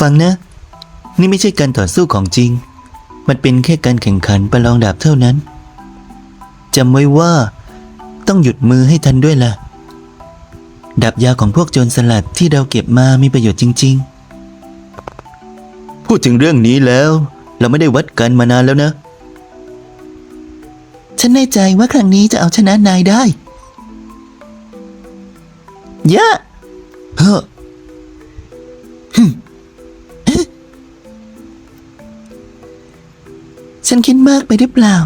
ฟังนะ นี่ไม่ใช่การต่อสู้ของจริง มันเป็นแค่การแข่งขันประลองดาบเท่านั้นจำไว้ว่าต้องหยุดมือให้ทันด้วยล่ะ ดาบยาวของพวกโจรสลัดที่เราเก็บมามีประโยชน์จริง ๆ พูดถึงเรื่องนี้แล้ว เราไม่ได้วัดกันมานานแล้วนะ ฉันแน่ใจว่าครั้งนี้จะเอาชนะนายได้ยะเฮ้อ ฉันคิดมากไปหรือเปล่า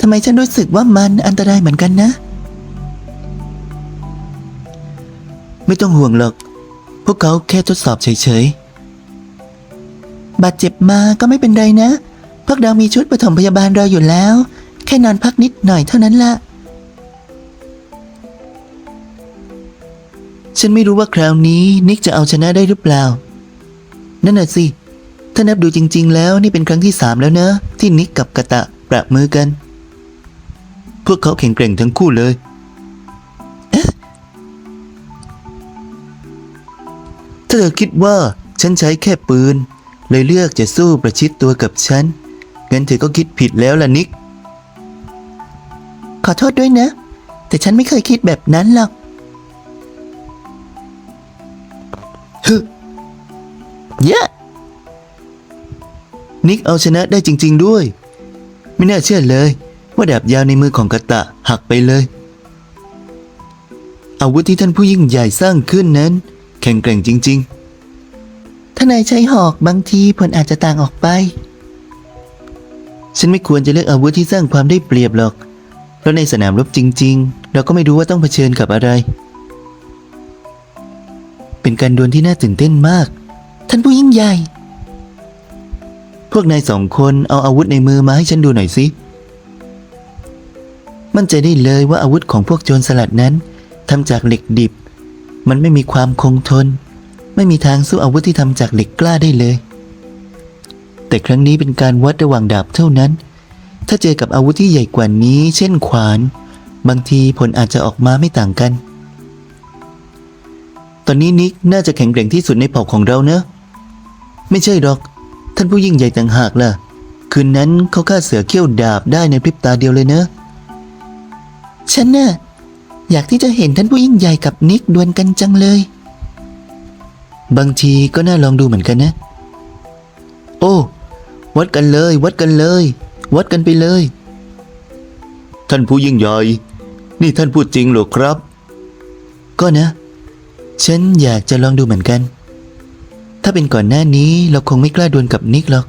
ทำไมฉันรู้สึกว่ามันอันตรายเหมือนกันนะ ไม่ต้องห่วงหรอก พวกเขาแค่ทดสอบเฉยๆ บาดเจ็บมาก็ไม่เป็นไรนะ พวกเรามีชุดปฐมพยาบาลรออยู่แล้ว แค่นอนพักนิดหน่อยเท่านั้นละฉันไม่รู้ว่าคราวนี้นิกจะเอาชนะได้หรือเปล่า นั่นน่ะสิ ถ้านับดูจริง ๆ แล้วนี่เป็นครั้งที่สามแล้วนะ ที่นิกกับกะตะประมือกัน พวกเขาแข็งแกร่งทั้งคู่เลยเถ้าเธอคิดว่าฉันใช้แค่ปืน เลยเลือกจะสู้ประชิดตัวกับฉันงั้นเธอก็คิดผิดแล้วล่ะนิก ขอโทษด้วยนะ แต่ฉันไม่เคยคิดแบบนั้นหรอกฮึเยะ นิกเอาชนะได้จริง ๆ ด้วย ไม่น่าเชื่อเลย ว่าดาบยาวในมือของกะตะหักไปเลย อาวุธที่ท่านผู้ยิ่งใหญ่สร้างขึ้นนั้น แข็งแกร่งจริง ๆ ถ้านายใช้หอกบางทีผลอาจจะต่างออกไป ฉันไม่ควรจะเลือกอาวุธที่สร้างความได้เปรียบหรอก เพราะในสนามรบจริง ๆ เราก็ไม่รู้ว่าต้องเผชิญกับอะไร เป็นการดวลที่น่าตื่นเต้นมาก ท่านผู้ยิ่งใหญ่ พวกนายสองคนเอาอาวุธในมือมาให้ฉันดูหน่อยสิมั่นใจได้เลยว่าอาวุธของพวกโจรสลัดนั้นทำจากเหล็กดิบ มันไม่มีความคงทน ไม่มีทางสู้อาวุธที่ทำจากเหล็กกล้าได้เลย แต่ครั้งนี้เป็นการวัดระหว่างดาบเท่านั้น ถ้าเจอกับอาวุธที่ใหญ่กว่านี้ เช่นขวาน บางทีผลอาจจะออกมาไม่ต่างกัน ตอนนี้นิกน่าจะแข็งแกร่งที่สุดในเผ่าของเราเนอะ ไม่ใช่หรอก ท่านผู้ยิ่งใหญ่ต่างหากล่ะ คืนนั้นเขาฆ่าเสือเขี้ยวดาบได้ในพริบตาเดียวเลยเนอะ ฉันน่ะอยากที่จะเห็นท่านผู้ยิ่งใหญ่กับนิกดวลกันจังเลย บางทีก็น่าลองดูเหมือนกันนะ โอ้ วัดกันเลย วัดกันเลย วัดกันไปเลย ท่านผู้ยิ่งใหญ่ นี่ท่านพูดจริงหรอครับ ก็นะ ฉันอยากจะลองดูเหมือนกันาเป็นก่อนหน้านี้เราคงไม่กล้าดวลกับนิกหรอก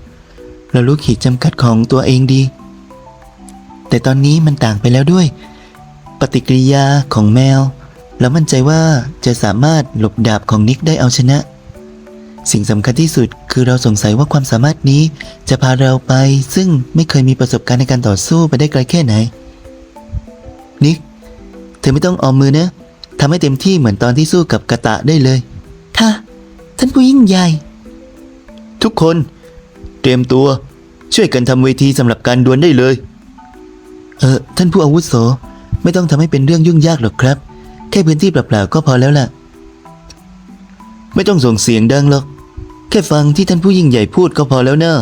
เรารู้ขีดจำกัดของตัวเองดี แต่ตอนนี้มันต่างไปแล้วด้วย ปฏิกิริยาของแมวเรามั่นใจว่าจะสามารถหลบดาบของนิกได้เอาชนะ สิ่งสำคัญที่สุดคือเราสงสัยว่าความสามารถนี้จะพาเราไป ซึ่งไม่เคยมีประสบการณ์ในการต่อสู้ไปได้ไกลแค่ไหน นิก เธอไม่ต้องออมมือนะทำให้เต็มที่เหมือนตอนที่สู้กับกระตะได้เลย ค่ะ ท่านผู้ยิ่งใหญ่ ทุกคนเตรียมตัวช่วยกันทำเวทีสำหรับการดวลได้เลย เออท่านผู้อาวุโสไม่ต้องทำให้เป็นเรื่องยุ่งยากหรอกครับ แค่พื้นที่เปล่าๆก็พอแล้วล่ะ ไม่ต้องส่งเสียงดังหรอก แค่ฟังที่ท่านผู้ยิ่งใหญ่พูดก็พอแล้วเนอะ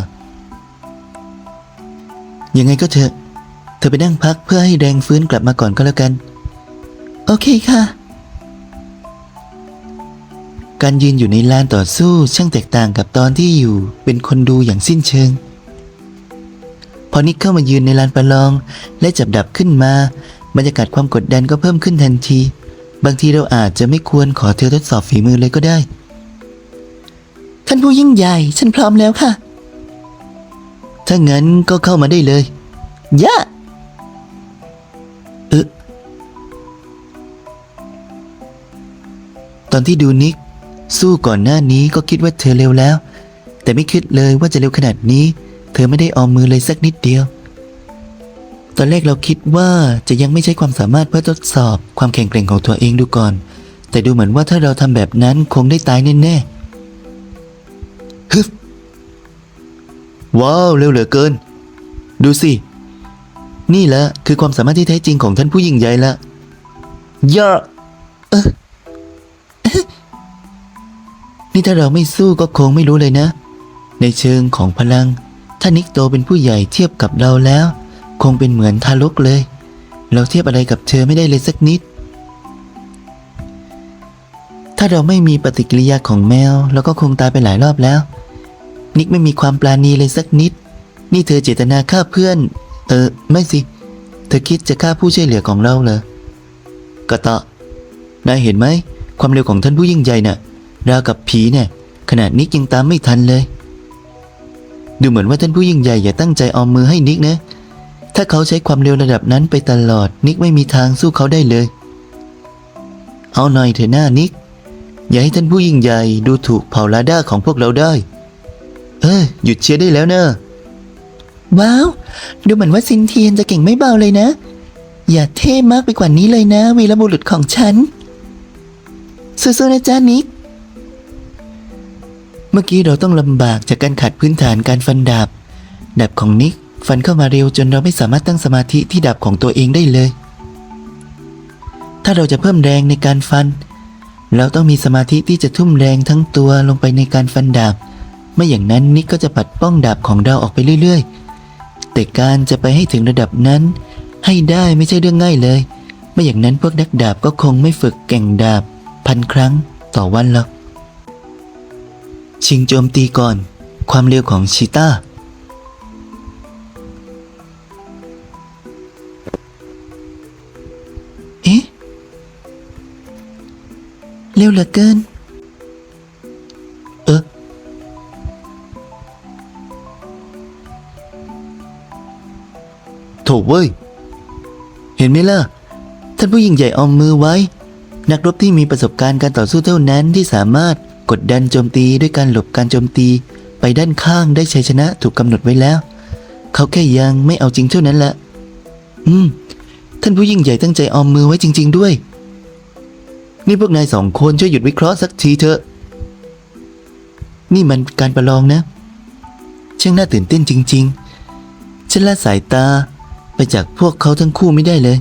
ยังไงก็เถอะ เธอไปนั่งพักเพื่อให้แรงฟื้นกลับมาก่อนก็แล้วกัน โอเคค่ะ การยืนอยู่ในลานต่อสู้ช่างแตกต่างกับตอนที่อยู่เป็นคนดูอย่างสิ้นเชิง พอนิกเข้ามายืนในลานประลอง และจับดับขึ้นมา บรรยากาศความกดดันก็เพิ่มขึ้นทันที บางทีเราอาจจะไม่ควรขอเธอทดสอบฝีมือเลยก็ได้ ท่านผู้ยิ่งใหญ่ ฉันพร้อมแล้วค่ะ ถ้างั้นก็เข้ามาได้เลยยะเออตอนที่ดูนิก สู้ก่อนหน้านี้ก็คิดว่าเธอเร็วแล้ว แต่ไม่คิดเลยว่าจะเร็วขนาดนี้ เธอไม่ได้ออมมือเลยสักนิดเดียว ตอนแรกเราคิดว่าจะยังไม่ใช้ความสามารถเพื่อทดสอบความแข็งแกร่งของตัวเองดูก่อน แต่ดูเหมือนว่าถ้าเราทำแบบนั้นคงได้ตายแน่ๆฮึว้าวเร็วเหลือเกิน ดูสิ นี่แหละคือความสามารถที่แท้จริงของท่านผู้ยิ่งใหญ่ละย่าเออ นี่ถ้าเราไม่สู้ก็คงไม่รู้เลยนะ ในเชิงของพลัง ถ้านิกโตเป็นผู้ใหญ่เทียบกับเราแล้ว คงเป็นเหมือนทารกเลย เราเทียบอะไรกับเธอไม่ได้เลยสักนิด ถ้าเราไม่มีปฏิกิริยาของแมวเราก็คงตายไปหลายรอบแล้ว นิกไม่มีความปราณีเลยสักนิด นี่เธอเจตนาฆ่าเพื่อน เออไม่สิ เธอคิดจะฆ่าผู้ช่วยเหลือของเราเหรอกะตะนายเห็นไหมความเร็วของท่านผู้ยิ่งใหญ่น่ะ ราวกับผีเนี่ยขนาดนิกยังตามไม่ทันเลย ดูเหมือนว่าท่านผู้ยิ่งใหญ่อย่าตั้งใจออมมือให้นิกนะ ถ้าเขาใช้ความเร็วระดับนั้นไปตลอด นิกไม่มีทางสู้เขาได้เลย เอาหน่อยเถอะหน้านิก อย่าให้ท่านผู้ยิ่งใหญ่ดูถูกเผ่าลาด้าของพวกเราได้ เออหยุดเชียร์ได้แล้วเนอะว้าว ดูเหมือนว่าซินเทียนจะเก่งไม่เบาเลยนะ อย่าเท่มากไปกว่านี้เลยนะวีรบุรุษของฉันสู้ๆนะจ๊ะนิก เมื่อกี้เราต้องลำบากจากการขัดพื้นฐานการฟันดาบดาบของนิกฟันเข้ามาเร็วจนเราไม่สามารถตั้งสมาธิที่ดาบของตัวเองได้เลย ถ้าเราจะเพิ่มแรงในการฟัน เราต้องมีสมาธิที่จะทุ่มแรงทั้งตัวลงไปในการฟันดาบ ไม่อย่างนั้นนิกก็จะปัดป้องดาบของเราออกไปเรื่อย ๆ แต่การจะไปให้ถึงระดับนั้น ให้ได้ไม่ใช่เรื่องง่ายเลย ไม่อย่างนั้นพวกนักดาบก็คงไม่ฝึกแก่งดาบ พันครั้งต่อวันหรอก ชิงโจมตีก่อน ความเร็วของชีต้าเอ๊ะ เร็วเหลือเกิน เออโถเว้ย เห็นไหมล่ะ ท่านผู้ยิ่งใหญ่เอามือไว้ นักรบที่มีประสบการณ์การต่อสู้เท่านั้นที่สามารถ กดดันโจมตีด้วยการหลบการโจมตีไปด้านข้างได้ชัยชนะถูกกำหนดไว้แล้ว เขาแค่ยังไม่เอาจริงเท่านั้นแหละ อืม ท่านผู้ยิ่งใหญ่ตั้งใจออมมือไว้จริง ๆ ด้วย นี่พวกนายสองคนช่วยหยุดวิเคราะห์สักทีเถอะ นี่มันการประลองนะช่างน่าตื่นเต้นจริง ๆ ฉันละสายตาไปจากพวกเขาทั้งคู่ไม่ได้เลย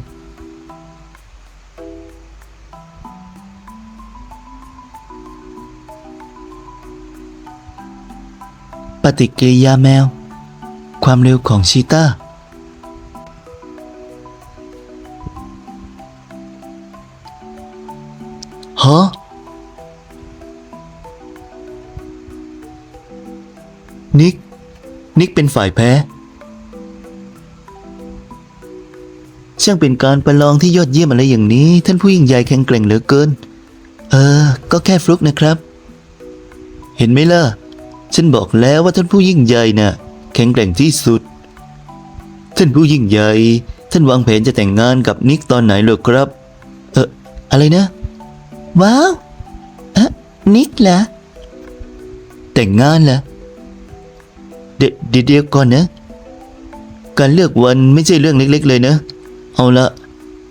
ฏิกิริยาแมว ความเร็วของชีตาฮะนิก นิกเป็นฝ่ายแพ้ ช่างเป็นการประลองที่ยอดเยี่ยมอะไรอย่างนี้ ท่านผู้ยิ่งใหญ่แข็งแกร่งเหลือเกิน เออ ก็แค่ฟลุกนะครับ เห็นไหมล่ะ ฉันบอกแล้วว่าท่านผู้ยิ่งใหญ่น่ะแข็งแกร่งที่สุด ท่านผู้ยิ่งใหญ่ ท่านวางแผนจะแต่งงานกับนิกตอนไหนหรอครับ เอออะไรนะ ว้าวเอะนิกเหรอแต่งงานเหรอเดเดี๋ยวเดี๋ยวก่อนนะ การเลือกวันไม่ใช่เรื่องเล็ก ๆ เลยนะ เอาละ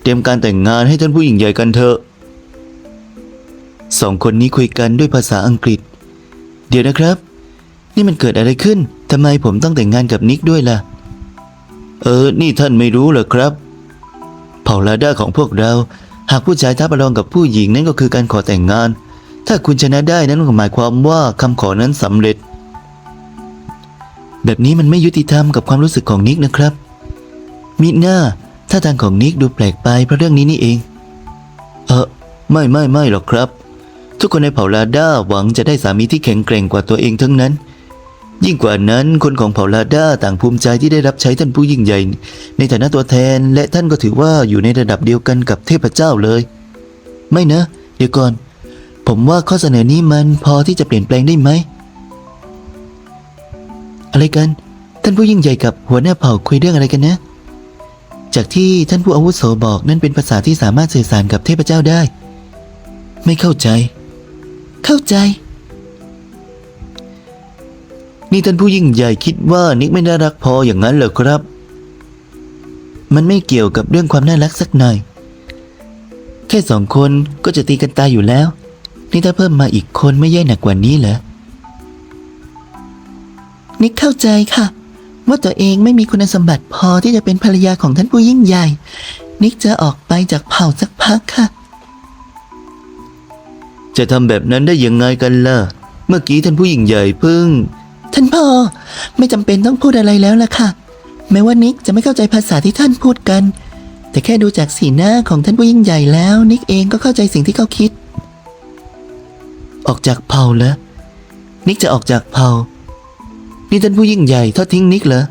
เตรียมการแต่งงานให้ท่านผู้หญิงใหญ่กันเถอะสองคนนี้คุยกันด้วยภาษาอังกฤษ เดี๋ยวนะครับ นี่มันเกิดอะไรขึ้นทำไมผมต้องแต่งงานกับนิกด้วยล่ะ เออ นี่ท่านไม่รู้เหรอครับเผ่าลาด้าของพวกเรา หากผู้ชายท้าประลองกับผู้หญิงนั่นก็คือการขอแต่งงาน ถ้าคุณชนะได้นั้นก็หมายความว่าคำขอนั้นสำเร็จ แบบนี้มันไม่ยุติธรรมกับความรู้สึกของนิกนะครับ มิหน้าท่าทางของนิกดูแปลกไปเพราะเรื่องนี้นี่เอง เออไม่ไม่ไม่หรอกครับ ทุกคนในเผ่าลาด้าหวังจะได้สามีที่แข็งแกร่งกว่าตัวเองทั้งนั้น ยิ่งกว่านั้นคนของเผ่าลาด้าต่างภูมิใจที่ได้รับใช้ท่านผู้ยิ่งใหญ่ ในฐานะตัวแทนและท่านก็ถือว่าอยู่ในระดับเดียวกันกับเทพเจ้าเลย ไม่นะ เดี๋ยวก่อน ผมว่าข้อเสนอนี้มันพอที่จะเปลี่ยนแปลงได้ไหมอะไรกัน ท่านผู้ยิ่งใหญ่กับหัวหน้าเผ่าคุยเรื่องอะไรกันนะ จากที่ท่านผู้อาวุโสบอกนั่นเป็นภาษาที่สามารถสื่อสารกับเทพเจ้าได้ ไม่เข้าใจ เข้าใจ นี่ท่านผู้ยิ่งใหญ่คิดว่านิกไม่น่ารักพออย่างนั้นเหรอครับ มันไม่เกี่ยวกับเรื่องความน่ารักสักหน่อย แค่สองคนก็จะตีกันตายอยู่แล้ว นี่ถ้าเพิ่มมาอีกคนไม่แย่หนักกว่านี้เหรอ นิกเข้าใจค่ะ ว่าตัวเองไม่มีคุณสมบัติพอที่จะเป็นภรรยาของท่านผู้ยิ่งใหญ่ นิกจะออกไปจากเผ่าสักพักค่ะ จะทำแบบนั้นได้ยังไงกันล่ะ เมื่อกี้ท่านผู้หญิงใหญ่เพิ่ง ท่านพ่อไม่จำเป็นต้องพูดอะไรแล้วล่ะค่ะ แม้ว่านิกจะไม่เข้าใจภาษาที่ท่านพูดกัน แต่แค่ดูจากสีหน้าของท่านผู้ยิ่งใหญ่แล้ว นิกเองก็เข้าใจสิ่งที่เขาคิด ออกจากเผ่าเหรอนิกจะออกจากเผ่านี่ท่านผู้ยิ่งใหญ่ทอดทิ้งนิกเหรอ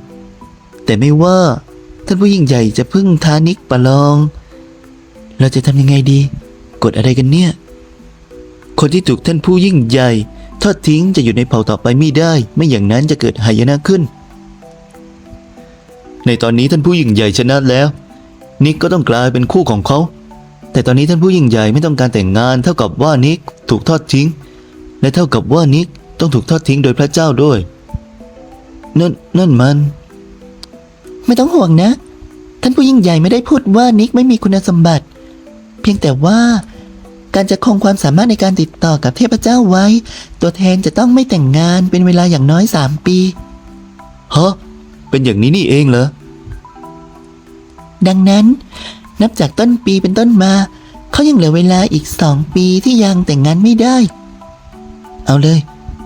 แต่ไม่ว่าท่านผู้ยิ่งใหญ่จะพึ่งท้านิกประลอง เราจะทำยังไงดี กดอะไรกันเนี่ย คนที่ถูกท่านผู้ยิ่งใหญ่ ทอดทิ้งจะอยู่ในเผ่าต่อไปไม่ได้ ไม่อย่างนั้นจะเกิดหายนะขึ้น ในตอนนี้ท่านผู้ยิ่งใหญ่ชนะแล้ว นิกก็ต้องกลายเป็นคู่ของเขา แต่ตอนนี้ท่านผู้ยิ่งใหญ่ไม่ต้องการแต่งงาน เท่ากับว่านิกถูกทอดทิ้ง และเท่ากับว่านิกต้องถูกทอดทิ้งโดยพระเจ้าด้วย นั่นนั่นมัน ไม่ต้องห่วงนะ ท่านผู้ยิ่งใหญ่ไม่ได้พูดว่านิกไม่มีคุณสมบัติ เพียงแต่ว่าการจะคงความสามารถในการติด ต่อกับเทพเจ้าไว้ ตัวแทนจะต้องไม่แต่งงานเป็นเวลาอย่างน้อยสามปีฮะเป็นอย่างนี้นี่เองเหรอ ดังนั้น นับจากต้นปีเป็นต้นมา เขายังเหลือเวลาอีกสองปีที่ยังแต่งงานไม่ได้ เอาเลย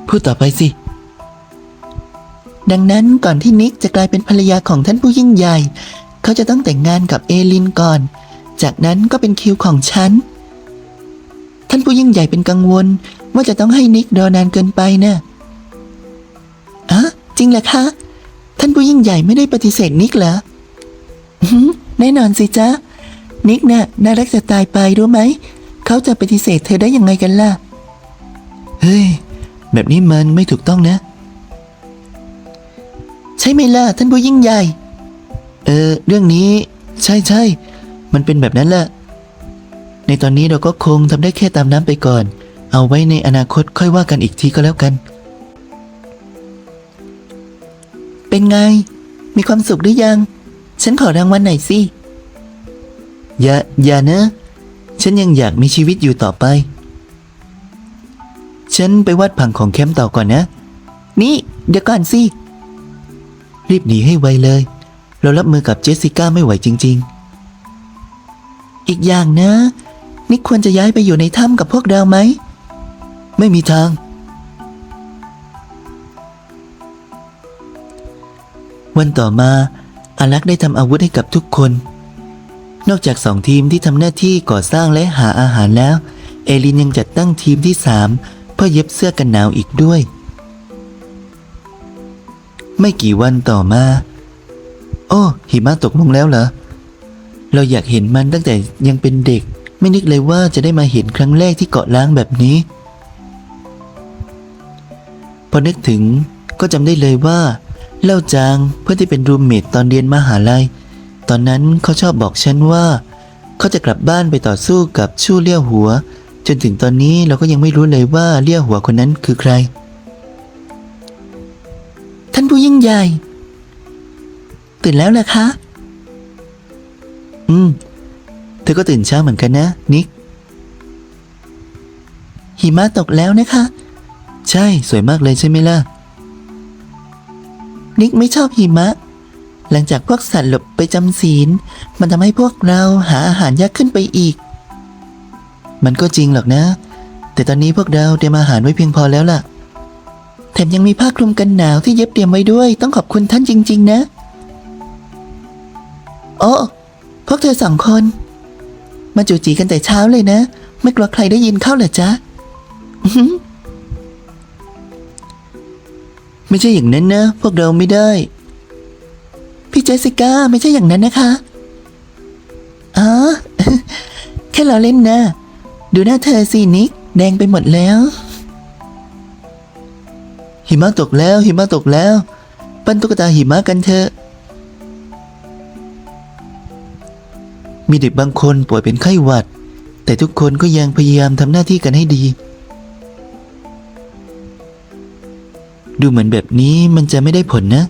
พูดต่อไปสิ ดังนั้นก่อนที่นิกจะกลายเป็นภรรยาของท่านผู้ยิ่งใหญ่ เขาจะต้องแต่งงานกับเอลินก่อน จากนั้นก็เป็นคิวของฉัน ท่านผู้ยิ่งใหญ่เป็นกังวล ว่าจะต้องให้นิกรอนานเกินไปนะอะจริงเหรอคะ ท่านผู้ยิ่งใหญ่ไม่ได้ปฏิเสธนิกเหรอแน่นอนสิจ๊ะ นิกน่ะน่ารักจะตายไปรู้ไหม เขาจะปฏิเสธเธอได้ยังไงกันล่ะ เฮ้ย แบบนี้มันไม่ถูกต้องนะ ใช่ไหมล่ะท่านผู้ยิ่งใหญ่ เออ เรื่องนี้ ใช่ใช่ มันเป็นแบบนั้นแหละ ในตอนนี้เราก็คงทำได้แค่ตามน้ำไปก่อน เอาไว้ในอนาคตค่อยว่ากันอีกทีก็แล้วกัน เป็นไง มีความสุขหรือยัง ฉันขอรางวัลหน่อยสิ อย่า อย่านะ ฉันยังอยากมีชีวิตอยู่ต่อไป ฉันไปวาดผังของแคมป์ต่อก่อนนะ นี่ เดี๋ยวก่อนสิ รีบหนีให้ไวเลย เรารับมือกับเจสสิก้าไม่ไหวจริงอีกอย่างนะ นิกควรจะย้ายไปอยู่ในถ้ำกับพวกเราไหม ไม่มีทาง วันต่อมาอารักษ์ได้ทำอาวุธให้กับทุกคน นอกจากสองทีมที่ทำหน้าที่ก่อสร้างและหาอาหารแล้ว เอลินยังจัดตั้งทีมที่สามเพื่อเย็บเสื้อกันหนาวอีกด้วย ไม่กี่วันต่อมา โอ้ หิมะตกลงแล้วเหรอ เราอยากเห็นมันตั้งแต่ยังเป็นเด็ก ไม่นึกเลยว่าจะได้มาเห็นครั้งแรกที่เกาะล้างแบบนี้ พอนึกถึงก็จำได้เลยว่า เล่าจางเพื่อนที่เป็นรูมเมทตอนเรียนมหาลัย ตอนนั้นเขาชอบบอกฉันว่า เขาจะกลับบ้านไปต่อสู้กับชู่เลี้ยวหัว จนถึงตอนนี้เราก็ยังไม่รู้เลยว่าเลี้ยวหัวคนนั้นคือใคร ท่านผู้ยิ่งใหญ่ ตื่นแล้วเหรอคะ อืม อก็ตื่นเช้าเหมือนกันนะ นิก หิมะตกแล้วนะคะ ใช่สวยมากเลยใช่ไหมล่ะ นิกไม่ชอบหิมะ หลังจากพวกสัตว์หลบไปจำศีล มันทำให้พวกเราหาอาหารยากขึ้นไปอีก มันก็จริงหรอกนะ แต่ตอนนี้พวกเราเตรียมอาหารไว้เพียงพอแล้วล่ะ แถมยังมีผ้าคลุมกันหนาวที่เย็บเตรียมไว้ด้วย ต้องขอบคุณท่านจริง ๆ นะ โอ้พวกเธอสองคน มาจูจีกันแต่เช้าเลยนะ ไม่กลัวใครได้ยินเข้าเหรอจ๊ะไม่ใช่อย่างนั้นนะ พวกเราไม่ได้ พี่เจสสิก้าไม่ใช่อย่างนั้นนะคะอ๋อแค่เราเล่นนะ ดูหน้าเธอสินิก แดงไปหมดแล้ว หิมะตกแล้ว หิมะตกแล้ว ปั้นตุ๊กตาหิมะกันเถอะ มีเด็กบางคนป่วยเป็นไข้หวัด แต่ทุกคนก็ยังพยายามทำหน้าที่กันให้ดี ดูเหมือนแบบนี้มันจะไม่ได้ผลนะ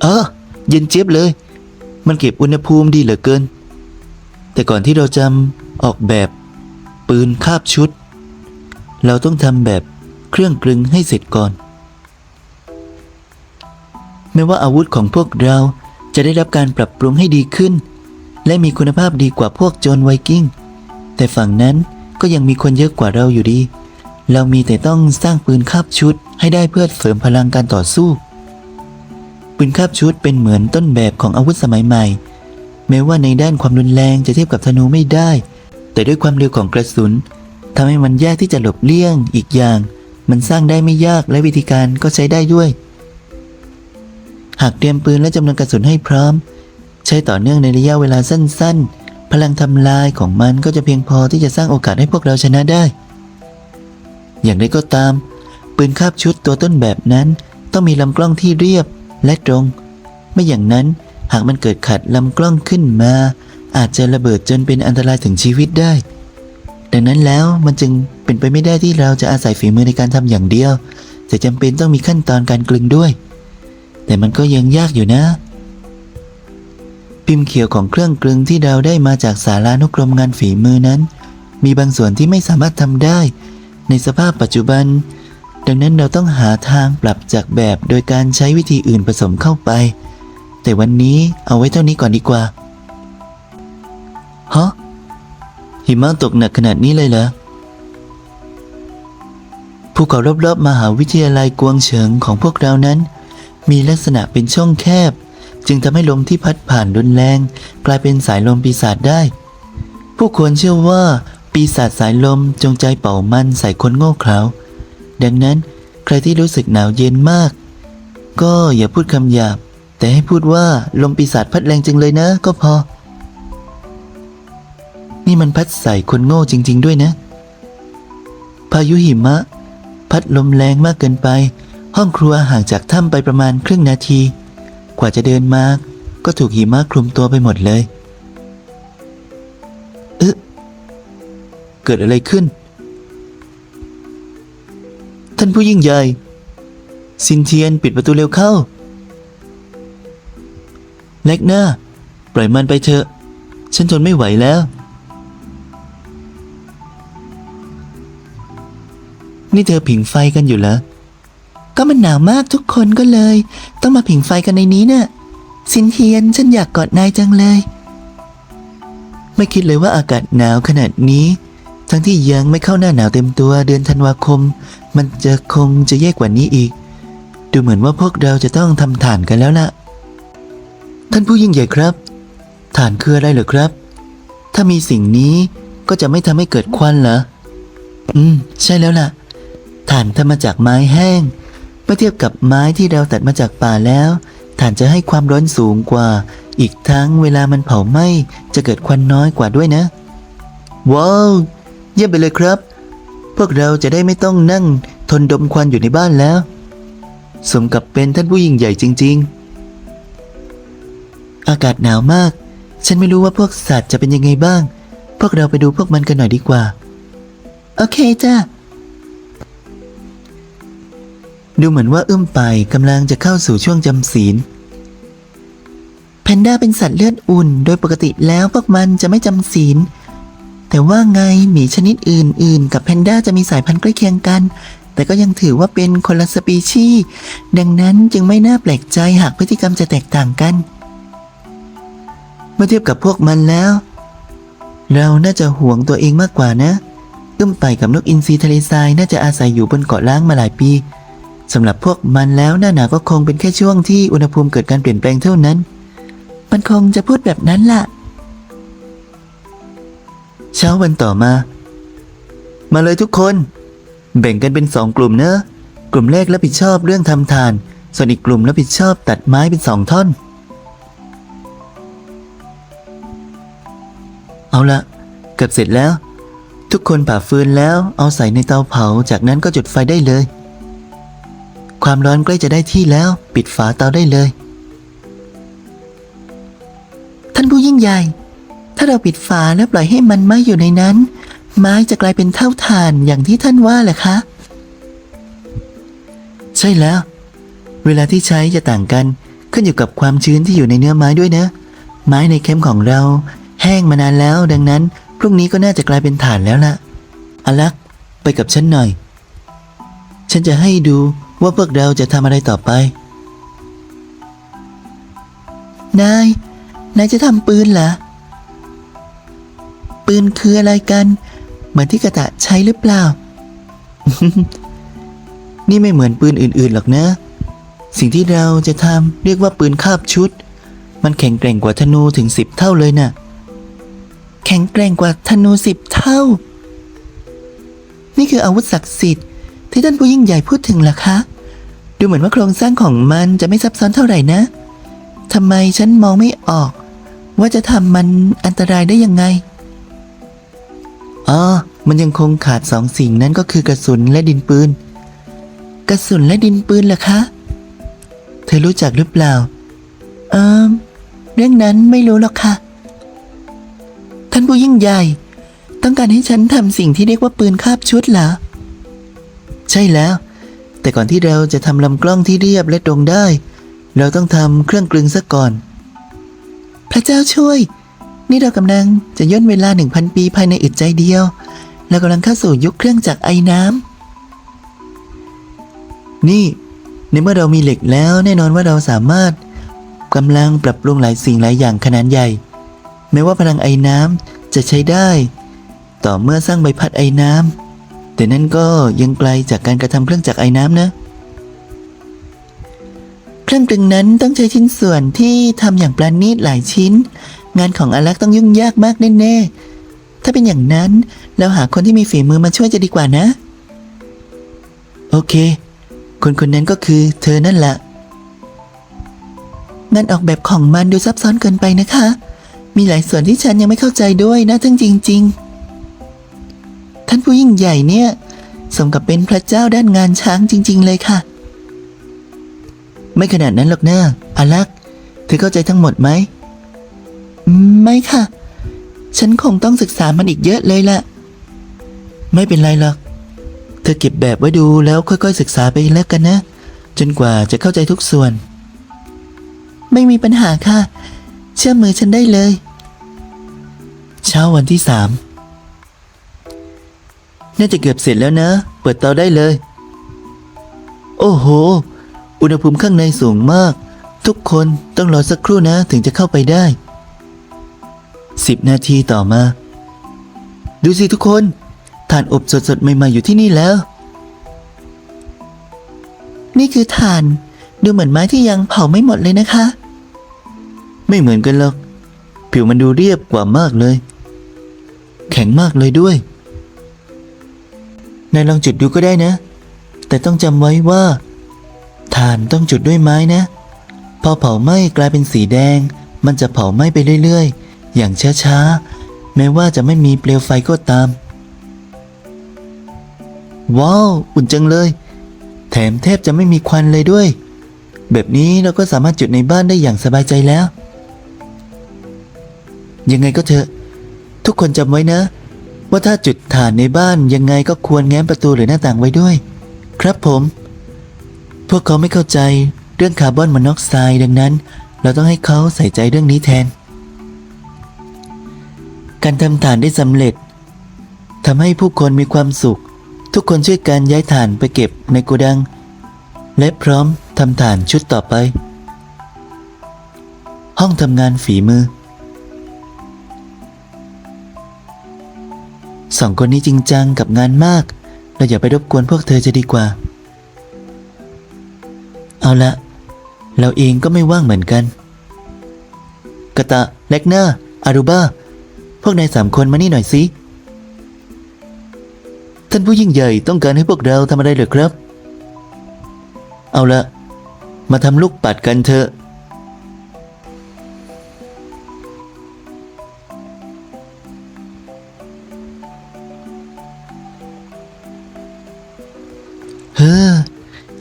เออ เย็นเจี๊ยบเลย มันเก็บอุณหภูมิดีเหลือเกิน แต่ก่อนที่เราจะออกแบบ ปืนคาบชุด เราต้องทำแบบเครื่องกลึงให้เสร็จก่อน ไม่ว่าอาวุธของพวกเรา จะได้รับการปรับปรุงให้ดีขึ้น และมีคุณภาพดีกว่าพวกโจรไวกิ้ง แต่ฝั่งนั้นก็ยังมีคนเยอะกว่าเราอยู่ดี เรามีแต่ต้องสร้างปืนคาบชุดให้ได้เพื่อเสริมพลังการต่อสู้ ปืนคาบชุดเป็นเหมือนต้นแบบของอาวุธสมัยใหม่ แม้ว่าในด้านความรุนแรงจะเทียบกับธนูไม่ได้ แต่ด้วยความเร็วของกระสุนทำให้มันยากที่จะหลบเลี่ยงอีกอย่าง มันสร้างได้ไม่ยากและวิธีการก็ใช้ได้ด้วย หากเตรียมปืนและจำนวนกระสุนให้พร้อม ใช้ต่อเนื่องในระยะเวลาสั้น ๆ พลังทำลายของมันก็จะเพียงพอที่จะสร้างโอกาสให้พวกเราชนะได้ อย่างไรก็ตาม ปืนคาบชุดตัวต้นแบบนั้น ต้องมีลำกล้องที่เรียบและตรง ไม่อย่างนั้นหากมันเกิดขัดลำกล้องขึ้นมา อาจจะระเบิดจนเป็นอันตรายถึงชีวิตได้ ดังนั้นแล้วมันจึงเป็นไปไม่ได้ที่เราจะอาศัยฝีมือในการทำอย่างเดียว แต่จำเป็นต้องมีขั้นตอนการกลึงด้วย แต่มันก็ยังยากอยู่นะ พิมพ์เขียวของเครื่องกลึงที่เราได้มาจากสารานุกรมงานฝีมือนั้น มีบางส่วนที่ไม่สามารถทำได้ ในสภาพปัจจุบัน ดังนั้นเราต้องหาทางปรับจากแบบโดยการใช้วิธีอื่นผสมเข้าไป แต่วันนี้เอาไว้เท่านี้ก่อนดีกว่าฮะหิมะตกหนักขนาดนี้เลยเหรอภูเขารอบๆมหาวิทยาลัยกวงเฉิงของพวกเรานั้น มีลักษณะเป็นช่องแคบ จึงทำให้ลมที่พัดผ่านรุนแรง กลายเป็นสายลมปีศาจได้ ผู้ควรเชื่อว่าปีศาจสายลมจงใจเป่ามันใส่คนโง่เขลาดังนั้นใครที่รู้สึกหนาวเย็นมาก ก็อย่าพูดคำหยาบ แต่ให้พูดว่าลมปีศาจพัดแรงจังเลยนะ ก็พอ นี่มันพัดใส่คนโง่จริง ๆ ด้วยนะ พายุหิมะ พัดลมแรงมากเกินไป ห้องครัวห่างจากถ้ำไปประมาณครึ่งนาที กว่าจะเดินมาก็ถูกหิมะคลุมตัวไปหมดเลยเอ๊ะเกิดอะไรขึ้น ท่านผู้ยิ่งใหญ่ซินเทียนปิดประตูเร็วเข้าเล็กหน้า ปล่อยมันไปเถอะ ฉันทนไม่ไหวแล้ว นี่เธอผิงไฟกันอยู่เหรอ ก็มันหนาวมากทุกคนก็เลย ต้องมาผิงไฟกันในนี้น่ะซินเทียนฉันอยากกอดนายจังเลย ไม่คิดเลยว่าอากาศหนาวขนาดนี้ ทั้งที่ยังไม่เข้าหน้าหนาวเต็มตัวเดือนธันวาคม มันจะคงจะแย่กว่านี้อีก ดูเหมือนว่าพวกเราจะต้องทำฐานกันแล้วล่ะ ท่านผู้ยิ่งใหญ่ครับ ฐานคืออะไรเหรอครับ ถ้ามีสิ่งนี้ก็จะไม่ทำให้เกิดควันเหรอ อืม ใช่แล้วล่ะ ฐานทำมาจากไม้แห้ง มื่อเทียบกับไม้ที่เราตัดมาจากป่าแล้วฐานจะให้ความร้อนสูงกว่า อีกทั้งเวลามันเผาไหม้จะเกิดควันน้อยกว่าด้วยนะ ว้าว เยี่ยมไปเลยครับ พวกเราจะได้ไม่ต้องนั่งทนดมควันอยู่ในบ้านแล้ว สมกับเป็นท่านผู้ยิ่งใหญ่จริง ๆ อากาศหนาวมาก ฉันไม่รู้ว่าพวกสัตว์จะเป็นยังไงบ้าง พวกเราไปดูพวกมันกันหน่อยดีกว่า โอเคจ้ะ ดูเหมือนว่าอึ้มไปกำลังจะเข้าสู่ช่วงจำศีล แพนด้าเป็นสัตว์เลือดอุ่น โดยปกติแล้วพวกมันจะไม่จำศีล แต่ว่าไงหมีชนิดอื่น ๆ กับแพนด้าจะมีสายพันธุ์ใกล้เคียงกัน แต่ก็ยังถือว่าเป็นคนละสปีชีส์ดังนั้นจึงไม่น่าแปลกใจหากพฤติกรรมจะแตกต่างกัน เมื่อเทียบกับพวกมันแล้ว เราน่าจะห่วงตัวเองมากกว่านะอึ้มไปกับนกอินทรีทะเลทรายน่าจะอาศัยอยู่บนเกาะล้างมาหลายปี สำหรับพวกมันแล้วหน้าหนาวก็คงเป็นแค่ช่วงที่อุณหภูมิเกิดการเปลี่ยนแปลงเท่านั้น มันคงจะพูดแบบนั้นล่ะ เช้าวันต่อมา มาเลยทุกคน แบ่งกันเป็นสองกลุ่มเนอะกลุ่มแรกรับผิดชอบเรื่องทำทาน ส่วนอีกกลุ่มรับผิดชอบตัดไม้เป็นสองท่อน เอาละเกือบเสร็จแล้ว ทุกคนผ่าฟืนแล้วเอาใส่ในเตาเผา จากนั้นก็จุดไฟได้เลย ความร้อนใกล้จะได้ที่แล้ว ปิดฝาเตาได้เลย ท่านผู้ยิ่งใหญ่ ถ้าเราปิดฝาแล้วปล่อยให้มันไหม้อยู่ในนั้น ไม้จะกลายเป็นเท่าถ่านอย่างที่ท่านว่าแหละคะ ใช่แล้ว เวลาที่ใช้จะต่างกัน ขึ้นอยู่กับความชื้นที่อยู่ในเนื้อไม้ด้วยนะ ไม้ในแคมของเรา แห้งมานานแล้ว ดังนั้นพรุ่งนี้ก็น่าจะกลายเป็นถ่านแล้วล่ะอลักไปกับฉันหน่อย ฉันจะให้ดู ว่าพวกเราจะทำอะไรต่อไป นาย นายจะทำปืนเหรอ ปืนคืออะไรกัน เหมือนที่กระตะใช้หรือเปล่า นี่ไม่เหมือนปืนอื่นๆหรอกนะ สิ่งที่เราจะทำเรียกว่าปืนคาบชุด มันแข็งแกร่งกว่าธนูถึงสิบเท่าเลยน่ะ แข็งแกร่งกว่าธนูสิบเท่า นี่คืออาวุธศักดิ์สิทธิ์ ที่ท่านผู้ยิ่งใหญ่พูดถึงล่ะคะ ดูเหมือนว่าโครงสร้างของมันจะไม่ซับซ้อนเท่าไหร่นะทำไมฉันมองไม่ออก ว่าจะทำมันอันตรายได้ยังไงอ๋อมันยังคงขาดสองสิ่งนั้นก็คือกระสุนและดินปืน กระสุนและดินปืนล่ะคะ เธอรู้จักหรือเปล่า เอิมเรื่องนั้นไม่รู้หรอกค่ะ ท่านผู้ยิ่งใหญ่ ต้องการให้ฉันทำสิ่งที่เรียกว่าปืนคาบชุดเหรอ ใช่แล้ว แต่ก่อนที่เราจะทำลำกล้องที่เรียบและตรงได้ เราต้องทำเครื่องกลึงซะก่อน พระเจ้าช่วย นี่เรากำลังจะย่นเวลาหนึ่งพันปีภายในอึดใจเดียวเรากำลังเข้าสู่ยุคเครื่องจักรไอ้น้ำนี่ในเมื่อเรามีเหล็กแล้วแน่นอนว่าเราสามารถกำลังปรับปรุงหลายสิ่งหลายอย่างขนาดใหญ่ แม้ว่าพลังไอ้น้ำจะใช้ได้ ต่อเมื่อสร้างใบพัดไอ้น้ำ แต่นั่นก็ยังไกลจากการกระทำเครื่องจักรไอ้น้ำนะ เครื่องกลึงนั้นต้องใช้ชิ้นส่วนที่ทำอย่างประณีตหลายชิ้น งานของอลักษ์ต้องยุ่งยากมากแน่ๆ ถ้าเป็นอย่างนั้นเราหาคนที่มีฝีมือมาช่วยจะดีกว่านะ โอเค คนคนนั้นก็คือเธอนั่นแหละงานออกแบบของมันดูซับซ้อนเกินไปนะคะ มีหลายส่วนที่ฉันยังไม่เข้าใจด้วยนะทั้งจริง ๆ ท่านผู้ยิ่งใหญ่เนี่ย สมกับเป็นพระเจ้าด้านงานช้างจริง ๆ เลยค่ะ ไม่ขนาดนั้นหรอกเนะอาลักษ์เธอเข้าใจทั้งหมดไหม ไม่ค่ะ ฉันคงต้องศึกษามันอีกเยอะเลยล่ะ ไม่เป็นไรหรอก เธอเก็บแบบไว้ดูแล้วค่อยๆ ศึกษาไปแล้วกันนะ จนกว่าจะเข้าใจทุกส่วน ไม่มีปัญหาค่ะ เชื่อมือฉันได้เลย เช้าวันที่สาม น่าจะเกือบเสร็จแล้วนะ เปิดเตาได้เลย โอ้โห อุณหภูมิข้างในสูงมาก ทุกคนต้องรอสักครู่นะถึงจะเข้าไปได้สิบนาทีต่อมา ดูสิทุกคนถ่านอบสดๆใหม่ๆอยู่ที่นี่แล้ว นี่คือถ่าน ดูเหมือนไม้ที่ยังเผาไม่หมดเลยนะคะ ไม่เหมือนกันหรอก ผิวมันดูเรียบกว่ามากเลย แข็งมากเลยด้วย นายลองจุดดูก็ได้นะ แต่ต้องจำไว้ว่าถ่านต้องจุดด้วยไม้นะ พอเผาไหม้กลายเป็นสีแดง มันจะเผาไหม้ไปเรื่อยๆ อย่างช้าๆ แม้ว่าจะไม่มีเปลวไฟก็ตาม ว้าว อุ่นจังเลย แถมแทบจะไม่มีควันเลยด้วย แบบนี้เราก็สามารถจุดในบ้านได้อย่างสบายใจแล้ว ยังไงก็เถอะ ทุกคนจำไว้นะ ว่าถ้าจุดถ่านในบ้านยังไงก็ควรแง้มประตูหรือหน้าต่างไว้ด้วย ครับผม พวกเขาไม่เข้าใจเรื่องคาร์บอนมอนอกไซด์ดังนั้น เราต้องให้เขาใส่ใจเรื่องนี้แทน การทำฐานได้สำเร็จทำให้ผู้คนมีความสุข ทุกคนช่วยกันย้ายฐานไปเก็บในโกดัง และพร้อมทำฐานชุดต่อไป ห้องทำงานฝีมือ สองคนนี้จริงจังกับงานมาก เราอย่าไปรบกวนพวกเธอจะดีกว่า เอาละ เราเองก็ไม่ว่างเหมือนกัน กะตะเล็กเนอร์อารูบาพวกนายสามคนมานี่หน่อยสิ ท่านผู้ยิ่งใหญ่ต้องการให้พวกเราทำอะไรเหรอครับ เอาละ มาทำลูกปัดกันเถอะ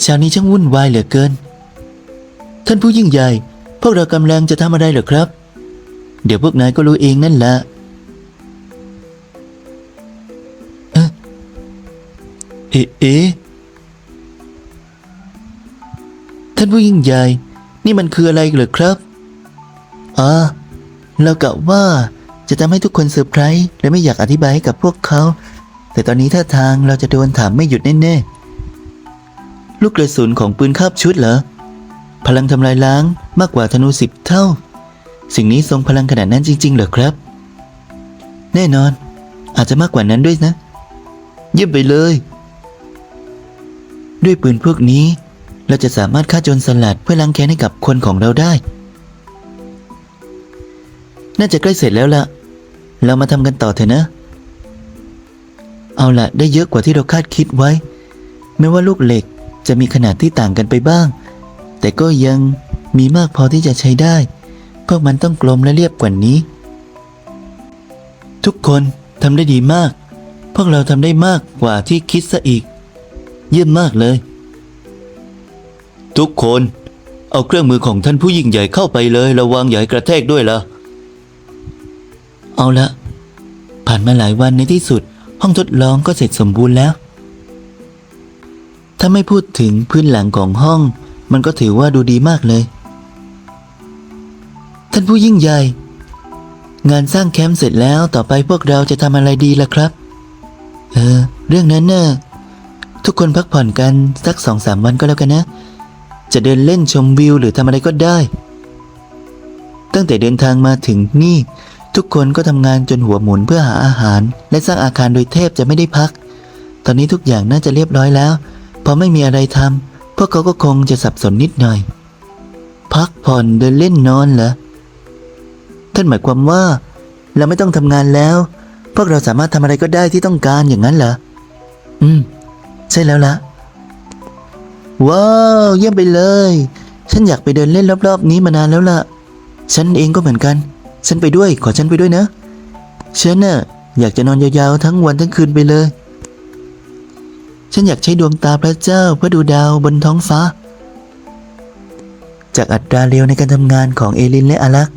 เช้านี้ช่างวุ่นวายเหลือเกิน ท่านผู้ยิ่งใหญ่ พวกเรากำลังจะทำอะไรเหรอครับ เดี๋ยวพวกนายก็รู้เองนั่นแหละเอ๊ะเอ๊ะท่านผู้ยิ่งใหญ่ นี่มันคืออะไรเหรอครับอ๋อเรากะว่าจะทำให้ทุกคนเซอร์ไพรส์และไม่อยากอธิบายให้กับพวกเขา แต่ตอนนี้ท่าทางเราจะโดนถามไม่หยุดแน่ๆ ลูกกระสุนของปืนคาบชุดเหรอ พลังทำลายล้างมากกว่าธนูสิบเท่า สิ่งนี้ทรงพลังขนาดนั้นจริง ๆ เหรอครับ แน่นอน อาจจะมากกว่านั้นด้วยนะ เยี่ยมไปเลย ด้วยปืนพวกนี้ เราจะสามารถฆ่าโจรสลัดเพื่อล้างแค้นให้กับคนของเราได้ น่าจะใกล้เสร็จแล้วละเรามาทำกันต่อเถอะนะ เอาละได้เยอะกว่าที่เราคาดคิดไว้แม้ว่าลูกเหล็ก จะมีขนาดที่ต่างกันไปบ้าง แต่ก็ยังมีมากพอที่จะใช้ได้ พวกมันต้องกลมและเรียบกว่านี้ ทุกคนทำได้ดีมาก พวกเราทำได้มากกว่าที่คิดซะอีก เยี่ยมมากเลย ทุกคนเอาเครื่องมือของท่านผู้ยิ่งใหญ่เข้าไปเลยระวังอย่าให้กระแทกด้วยล่ะ เอาละ ผ่านมาหลายวันในที่สุด ห้องทดลองก็เสร็จสมบูรณ์แล้ว ถ้าไม่พูดถึงพื้นหลังของห้อง มันก็ถือว่าดูดีมากเลย ท่านผู้ยิ่งใหญ่ งานสร้างแคมป์เสร็จแล้วต่อไปพวกเราจะทำอะไรดีล่ะครับ เออ เรื่องนั้นเนอะทุกคนพักผ่อนกันสักสองสามวันก็แล้วกันนะ จะเดินเล่นชมวิวหรือทำอะไรก็ได้ ตั้งแต่เดินทางมาถึงนี่ ทุกคนก็ทำงานจนหัวหมุนเพื่อหาอาหาร และสร้างอาคารโดยแทบจะไม่ได้พัก ตอนนี้ทุกอย่างน่าจะเรียบร้อยแล้ว อไม่มีอะไรทำพวกเขาก็คงจะสับสนนิดหน่อย พักผ่อนเดินเล่นนอนเหรอท่านหมายความว่า เราไม่ต้องทำงานแล้ว พวกเราสามารถทำอะไรก็ได้ที่ต้องการอย่างนั้นเหรออืม ใช่แล้วละว้าวเยี่ยมไปเลย ฉันอยากไปเดินเล่นรอบๆ นี้มานานแล้วล่ะ ฉันเองก็เหมือนกัน ฉันไปด้วยขอฉันไปด้วยนะฉันน่ะอยากจะนอนยาวๆทั้งวันทั้งคืนไปเลย ฉันอยากใช้ดวงตาพระเจ้าเพื่อดูดาวบนท้องฟ้า จากอัตราเร็วในการทำงานของเอลินและอารัก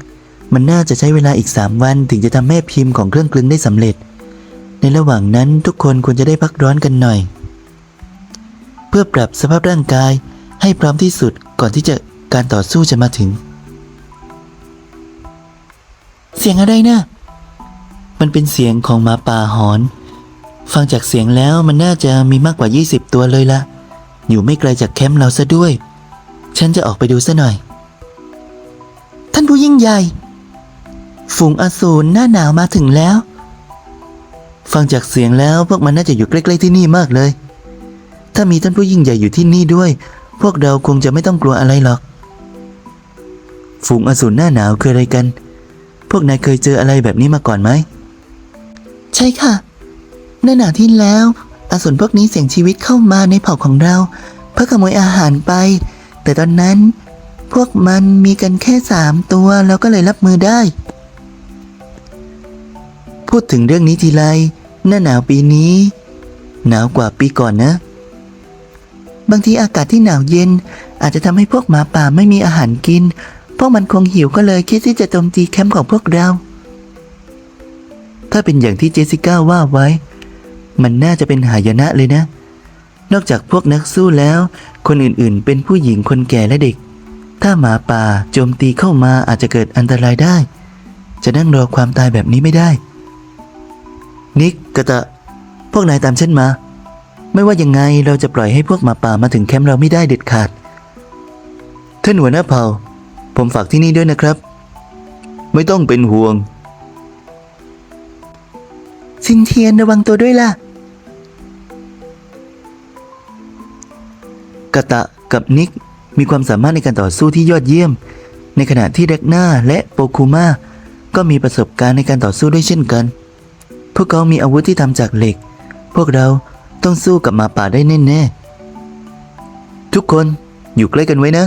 มันน่าจะใช้เวลาอีกสามวันถึงจะทำแม่พิมพ์ของเครื่องกลึงได้สำเร็จ ในระหว่างนั้นทุกคนควรจะได้พักร้อนกันหน่อย เพื่อปรับสภาพร่างกายให้พร้อมที่สุดก่อนที่จะการต่อสู้จะมาถึง เสียงอะไรนะมันเป็นเสียงของหมาป่าหอน ฟังจากเสียงแล้วมันน่าจะมีมากกว่า 20 ตัวเลยละ อยู่ไม่ไกลจากแคมป์เราซะด้วย ฉันจะออกไปดูซะหน่อย ท่านผู้ยิ่งใหญ่ ฝูงอสูรหน้าหนาวมาถึงแล้ว ฟังจากเสียงแล้วพวกมันน่าจะอยู่ใกล้ๆที่นี่มากเลย ถ้ามีท่านผู้ยิ่งใหญ่อยู่ที่นี่ด้วย พวกเราคงจะไม่ต้องกลัวอะไรหรอก ฝูงอสูรหน้าหนาวคืออะไรกัน พวกนายเคยเจออะไรแบบนี้มาก่อนไหม ใช่ค่ะ เมื่อหนาที่แล้วอสูรพวกนี้เสี่ยงชีวิตเข้ามาในเผ่าของเรา เพื่อขโมยอาหารไป แต่ตอนนั้น พวกมันมีกันแค่สามตัวเราก็เลยรับมือได้ พูดถึงเรื่องนี้ทีไรหน้าหนาวปีนี้ หนาวกว่าปีก่อนนะ บางทีอากาศที่หนาวเย็น อาจจะทำให้พวกหมาป่าไม่มีอาหารกิน พวกมันคงหิวก็เลยคิดที่จะโจมตีแคมป์ของพวกเรา ถ้าเป็นอย่างที่เจสสิก้าว่าไว้ มันน่าจะเป็นหายนะเลยนะ นอกจากพวกนักสู้แล้ว คนอื่นๆ เป็นผู้หญิงคนแก่และเด็ก ถ้าหมาป่าโจมตีเข้ามาอาจจะเกิดอันตรายได้ จะนั่งรอความตายแบบนี้ไม่ได้ นิกกะตะ พวกนายตามฉันมา ไม่ว่ายังไงเราจะปล่อยให้พวกหมาป่ามาถึงแคมป์เราไม่ได้เด็ดขาดท่านหัวหน้าเผ่า ผมฝากที่นี่ด้วยนะครับ ไม่ต้องเป็นห่วง ซินเทียนระวังตัวด้วยล่ะ กะตะกับนิกมีความสามารถในการต่อสู้ที่ยอดเยี่ยม ในขณะที่เด็กหน้าและโปคูมาก็มีประสบการณ์ในการต่อสู้ด้วยเช่นกัน พวกเขามีอาวุธที่ทำจากเหล็ก พวกเราต้องสู้กับหมาป่าได้แน่ๆทุกคนอยู่ใกล้กันไว้นะ